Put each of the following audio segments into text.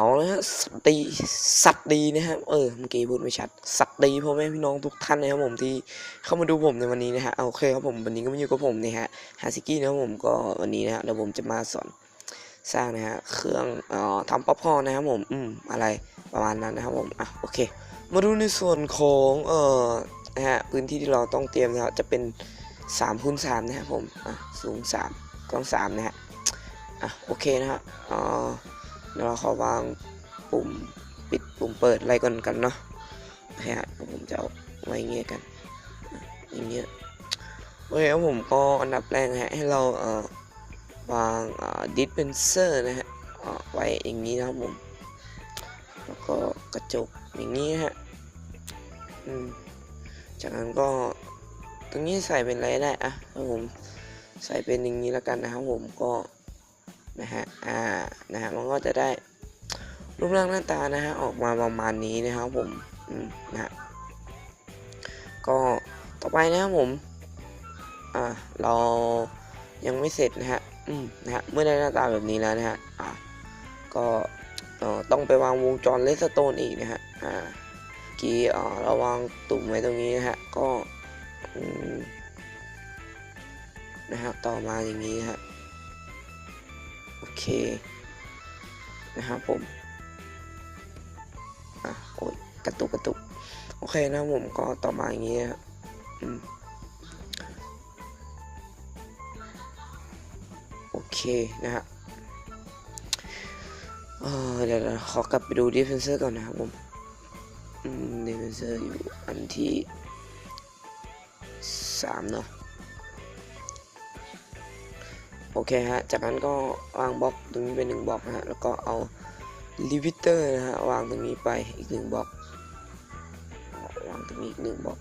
เอาเลยฮะสัตดีสัตดีนะครับเออเมื่อกี้พูดไม่ชัดสัตดีพ่อแม่พี่น้องทุกท่านนะครับผมที่เข้ามาดูผมในวันนี้นะฮะเอาโอเคครับผมวันนี้ก็มาอยู่กับผมนะฮะฮาซิกี้นะครับผมก็วันนี้นะฮะเดี๋ยวผมจะมาสอนสร้างนะฮะเครื่องเอ่อทำป๊อปคอร์นนะครับผมอืมอะไรประมาณนั้นนะครับผมอะโอเค มาดูในส่วนของเอ่อนะฮะพื้นที่ที่เราต้องเตรียมนะครับจะเป็น3คูณ3นะครับผมอะสูง3กว้าง3นะฮะอะโอเคนะฮะเอ่อ เดี๋ยวเราขอวางปุ่มปิดปุ่มเปิดอะไรก่อนกันเนาะโอเคฮะผมจะเอาไว้เงี้ยกันอย่างเงี้ยโอเคครับผมก็อันดับแรกฮะให้เราเอ่อวางอ่อดิสเพนเซอร์นะฮะไว้อย่างนี้นะครับผมแล้วก็กระจกอย่างนี้ฮะอืมจากนั้นก็ตรงนี้ใส่เป็นอะไรได้อะครับผมใส่เป็นอย่างนี้แล้วกันนะครับผมก็ นะฮะอ่านะฮะมันก็จะได้รูปร่างหน้าตานะฮะออกมาประมาณนี้นะครับผมอืมนะฮะก็ต่อไปนะครับผมอ่าเรายังไม่เสร็จนะฮะอืมนะฮะเมื่อได้หน้าตาแบบนี้แล้วนะฮะอ่าก็เอ่อต้องไปวางวงจรเลสโตนอีกนะฮะอ่ากี้เอ่อเราวางตุ่มไว้ตรงนี้นะฮะก็อืมนะฮะต่อมาอย่างนี้ฮะ โอเค นะครับผม อะ โอ้ยกระตุกกระตุก โอเคนะผมก็ต่อมาอย่างนี้นะครับอืมโอเคนะฮะเออเดี๋ยวขอกลับไปดูดิฟเฟนเซอร์ก่อนนะครับผมอืมดิฟเฟนเซอร์อยู่อันที่สามเนาะ โอเคฮะ จากนั้นก็วางบล็อกตรงนี้เป็นหนึ่งบล็อกนะฮะ แล้วก็เอาลิวิเตอร์นะฮะ วางตรงนี้ไปอีกหนึ่งบล็อก วางตรงนี้อีกหนึ่งบล็อก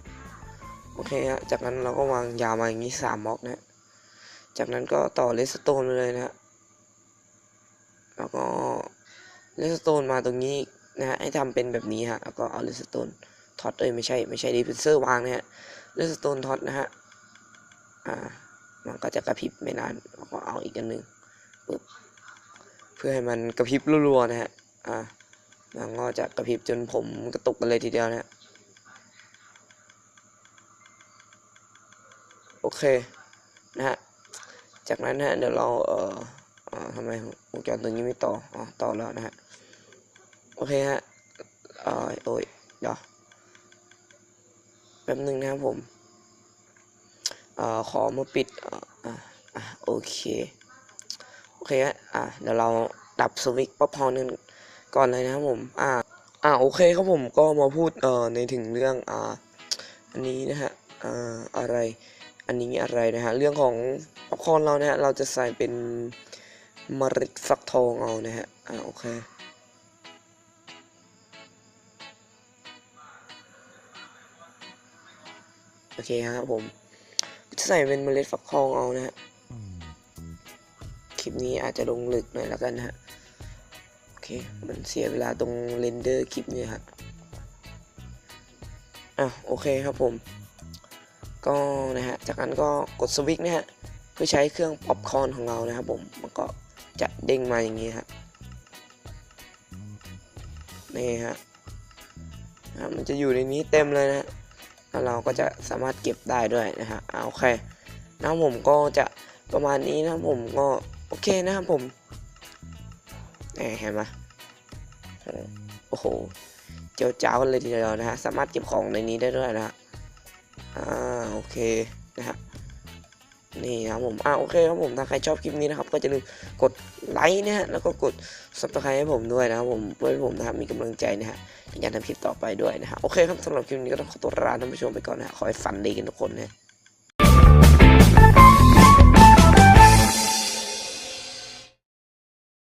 โอเคฮะ จากนั้นเราก็วางยาวมาอย่างนี้สามบล็อกนะฮะจากนั้นก็ต่อเลสโตนไปเลยนะฮะ แล้วก็เลสโตนมาตรงนี้นะฮะ ให้ทำเป็นแบบนี้ฮะ แล้วก็เอาเลสโตนท็อตเอ้ยไม่ใช่ไม่ใช่ดิฟเซอร์วางนะฮะเลสโตนท็อตนะฮะ อ่า มันก็จะกระพริบไม่นานก็เอาอีกอันหนึ่งปึ๊บเพื่อให้มันกระพริบรัวๆนะฮะอ่ามันก็จะกระพริบจนผมกระตุกกันเลยทีเดียวนะฮะโอเคนะฮะจากนั้นนะฮะเดี๋ยวเราเอ่ออทำไมวงจรตัวนี้ไม่ต่ออ๋อต่อแล้วนะฮะโอเคฮะเอ่อโอ้ยเดี๋ยวแป๊บนึงนะครับผม อ่อขอมาปิดอ่ออะอะโอเคโอเคฮะอะเดี๋ยวเราดับสวิตช์ป๊อปพอนึงก่อนเลยนะครับผมอ่าอ่าโอเคครับผมก็มาพูดเอ่อในถึงเรื่องอ่าอันนี้นะฮะอ่าอะไรอันนี้อะไรนะฮะเรื่องของป๊อปคอร์นเรานะฮะเราจะใส่เป็นมล็ดฟักทองเอานะฮะอ่าโอเคโอเคครับผม จะใส่เป็นเมล็ดฟักทองเอานะฮะคลิปนี้อาจจะลงลึกหน่อยแล้วกันนะฮะโอเคมันเสียเวลาตรงเรนเดอร์คลิปนี้ฮะอะโอเคครับผม ก็นะฮะจากนั้นก็กดสวิตช์นะฮะเพื่อใช้เครื่องป๊อปคอนของเรานะครับผมมันก็จะเด้งมาอย่างนี้ฮะนี่ฮะอะมันจะอยู่ในนี้เต็มเลยนะฮะ แล้วเราก็จะสามารถเก็บได้ด้วยนะฮะอ่าโอเคนะผมก็จะประมาณนี้นะผมก็โอเคนะครับผมเห็นไหมโอ้โห เจียวจ้าวกันเลยทีเดียวนะฮะ สามารถเก็บของในนี้ได้ด้วยนะฮะ อ่า โอเค นะฮะ นี่นะครับผม อ่าโอเคครับผม ถ้าใครชอบคลิปนี้นะครับ ก็จะลืมกดไลค์นะฮะ แล้วก็กดซับสไครต์ให้ผมด้วยนะครับผมเพื่อให้ผมนะครับมีกำลังใจนะฮะในการทำคลิปต่อไปด้วยนะฮะ โอเคครับสำหรับคลิปนี้ก็ต้องขอตัวลาท่านผู้ชมไปก่อนนะฮะ ขอให้ฝันดีกันทุกคนนะ